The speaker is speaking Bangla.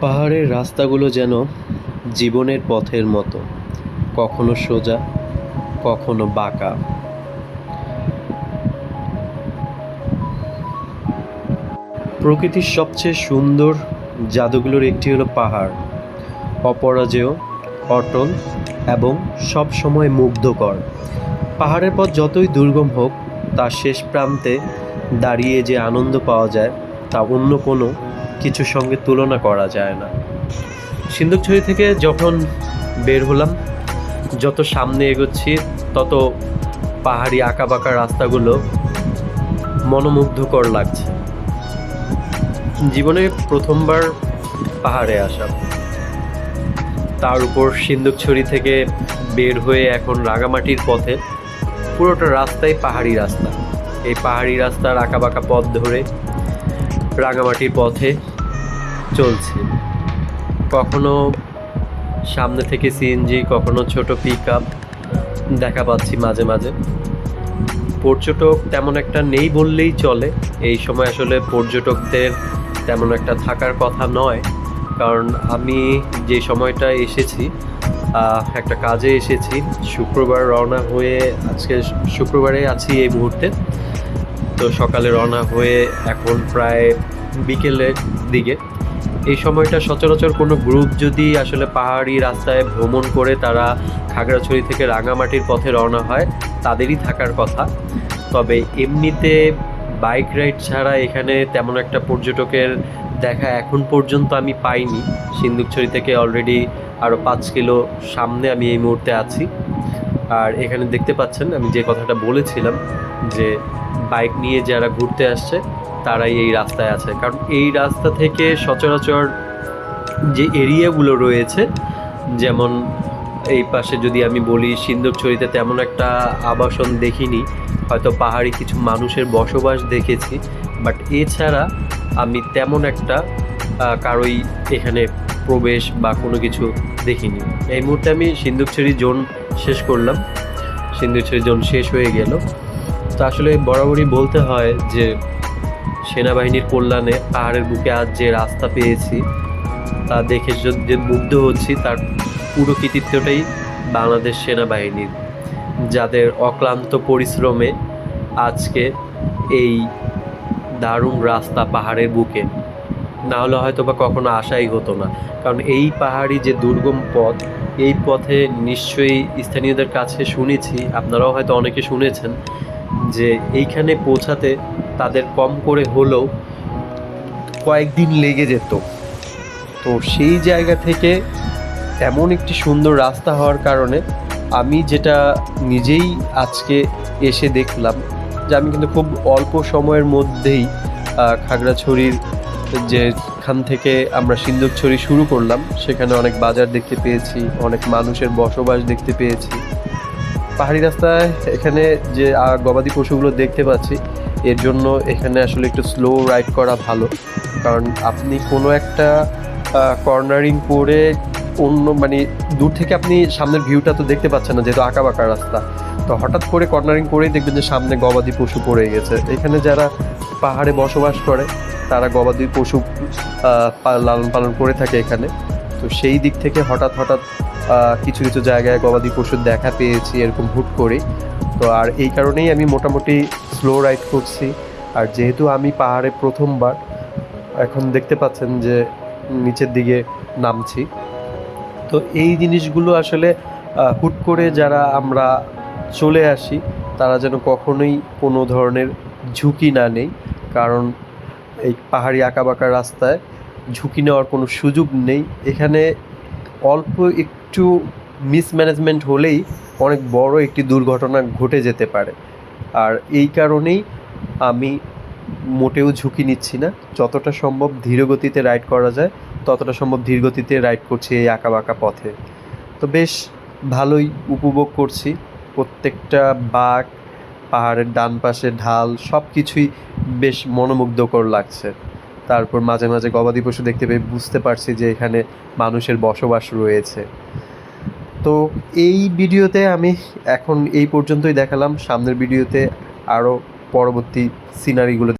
পাহাড়ের রাস্তাগুলো যেন জীবনের পথের মতো। কখনো সোজা, কখনো বাঁকা। প্রকৃতির সবচেয়ে সুন্দর জাদুগুলোর একটি হলো পাহাড়। অপরাজেয়, অটল এবং সব সময় মুগ্ধকর। পাহাড়ের পথ যতই দুর্গম হোক, তার শেষ প্রান্তে দাঁড়িয়ে যে আনন্দ পাওয়া যায়, তা অন্য কোনো কিছুর সঙ্গে তুলনা করা যায় না। সিন্দুকছড়ি থেকে যখন বের হলাম, যত সামনে এগোচ্ছি, তত পাহাড়ি আঁকাবাঁকা রাস্তাগুলো মনোমুগ্ধকর লাগছে। জীবনে প্রথমবার পাহাড়ে আসা। তার উপর সিন্দুকছড়ি থেকে বের হয়ে এখন রাঙামাটির পথে পুরোটা রাস্তাই পাহাড়ি রাস্তা। এই পাহাড়ি রাস্তার আঁকাবাঁকা পথ ধরে রাঙামাটির পথে চলছে। কখনো সামনে থেকে সিএনজি, কখনো ছোট পিক আপ দেখা পাচ্ছি মাঝে মাঝে। পর্যটক তেমন একটা নেই বললেই চলে। এই সময় আসলে পর্যটকদের তেমন একটা থাকার কথা নয়। কারণ আমি যে সময়টা এসেছি একটা কাজে এসেছি, শুক্রবার রওনা হয়ে আজকে শুক্রবারে আছি এই মুহূর্তে। তো সকালে রওনা হয়ে এখন প্রায় বিকেলের দিকে। এই সময়টা সচরাচর কোনো গ্রুপ যদি আসলে পাহাড়ি রাস্তায় ভ্রমণ করে তারা খাগড়াছড়ি থেকে রাঙামাটির পথে রওনা হয়, তাদেরই থাকার কথা। তবে এমনিতে বাইক রাইড ছাড়া এখানে তেমন একটা পর্যটকের দেখা এখন পর্যন্ত আমি পাইনি। সিন্ধুকছড়ি থেকে অলরেডি আরও পাঁচ কিলো সামনে আমি এই মুহূর্তে আছি। আর এখানে দেখতে পাচ্ছেন, আমি যে কথাটা বলেছিলাম যে বাইক নিয়ে যারা ঘুরতে আসছে, তারাই এই রাস্তায় আছে। কারণ এই রাস্তা থেকে সচরাচর যে এরিয়াগুলো রয়েছে, যেমন এই পাশে যদি আমি বলি সিন্দুকছড়িতে তেমন একটা আবাসন দেখিনি, হয়তো পাহাড়ি কিছু মানুষের বসবাস দেখেছি, বাট এছাড়া আমি তেমন একটা কারোই এখানে প্রবেশ বা কোনো কিছু দেখিনি। এই মুহূর্তে আমি সিন্দুকছড়ি জোন শেষ করলাম। সিন্দুকছড়ি জোন শেষ হয়ে গেল। তো আসলে বরাবরই বলতে হয় যে, সেনাবাহিনীর কল্যাণে পাহাড়ের বুকে আজ যে রাস্তা পেয়েছি, তা দেখে যে মুগ্ধ হচ্ছি, তার পুরো কৃতিত্বটাই বাংলাদেশ সেনাবাহিনীর। যাদের অক্লান্ত পরিশ্রমে আজকে এই দারুণ রাস্তা পাহাড়ের বুকে না হলে হয়তো বা কখনো আশাই হতো না। কারণ এই পাহাড়ি যে দুর্গম পথ, এই পথে নিশ্চয়ই স্থানীয়দের কাছে শুনেছি, আপনারাও হয়তো অনেকে শুনেছেন, যে এইখানে পৌঁছাতে তাদের কম করে হলেও কয়েকদিন লেগে যেত। তো সেই জায়গা থেকে এমন একটি সুন্দর রাস্তা হওয়ার কারণে আমি যেটা নিজেই আজকে এসে দেখলাম, যে আমি কিন্তু খুব অল্প সময়ের মধ্যেই খাগড়াছড়ির যেখান থেকে আমরা সিন্দুকছড়ি শুরু করলাম, সেখানে অনেক বাজার দেখতে পেয়েছি, অনেক মানুষের বসবাস দেখতে পেয়েছি। পাহাড়ি রাস্তায় এখানে যে গবাদি পশুগুলো দেখতে পাচ্ছি, এর জন্য এখানে আসলে একটু স্লো রাইড করা ভালো। কারণ আপনি কোনো একটা কর্নারিং করে অন্য মানে দূর থেকে আপনি সামনের ভিউটা তো দেখতে পাচ্ছেন না, যেহেতু আঁকা বাঁকা রাস্তা। তো হঠাৎ করে কর্নারিং করেই দেখবেন যে সামনে গবাদি পশু পড়ে গেছে। এখানে যারা পাহাড়ে বসবাস করে, তারা গবাদি পশু লালন পালন করে থাকে এখানে। তো সেই দিক থেকে হঠাৎ হঠাৎ কিছু কিছু জায়গায় গবাদি পশুর দেখা পেয়েছি এরকম হুট করে তো আর এই কারণেই আমি মোটামুটি স্লো রাইড করছি। আর যেহেতু আমি পাহাড়ে প্রথমবার, এখন দেখতে পাচ্ছেন যে নিচের দিকে নামছি। তো এই জিনিসগুলো আসলে হুট করে যারা আমরা চলে আসি, তারা যেন কখনোই কোনো ধরনের ঝুঁকি না নেই। কারণ এই পাহাড়ি আঁকাবাঁকা রাস্তায় ঝুঁকি নেওয়ার কোনো সুযোগ নেই। এখানে অল্প একটু মিসম্যানেজমেন্ট হলেই অনেক বড় একটি দুর্ঘটনা ঘটে যেতে পারে। আর এই কারণেই আমি মোটেও ঝুঁকি নিচ্ছি না। যতটা সম্ভব ধীর গতিতে রাইড করা যায়, ততটা সম্ভব ধীর গতিতে রাইড করছি এই আঁকা বাঁকা পথে। তো বেশ ভালোই উপভোগ করছি। প্রত্যেকটা বাঘ পাহাড়ের ডান পাশে ঢাল সব কিছুই বেশ মনোমুগ্ধকর লাগছে। তারপর মাঝে মাঝে গবাদি পশু দেখতে পেয়ে বুঝতে পারছি যে এখানে মানুষের বসবাস রয়েছে। তো এই ভিডিওতে আমি এখন এই পর্যন্তই দেখালাম। সামনের ভিডিওতে আরও পরবর্তী সিনারিগুলো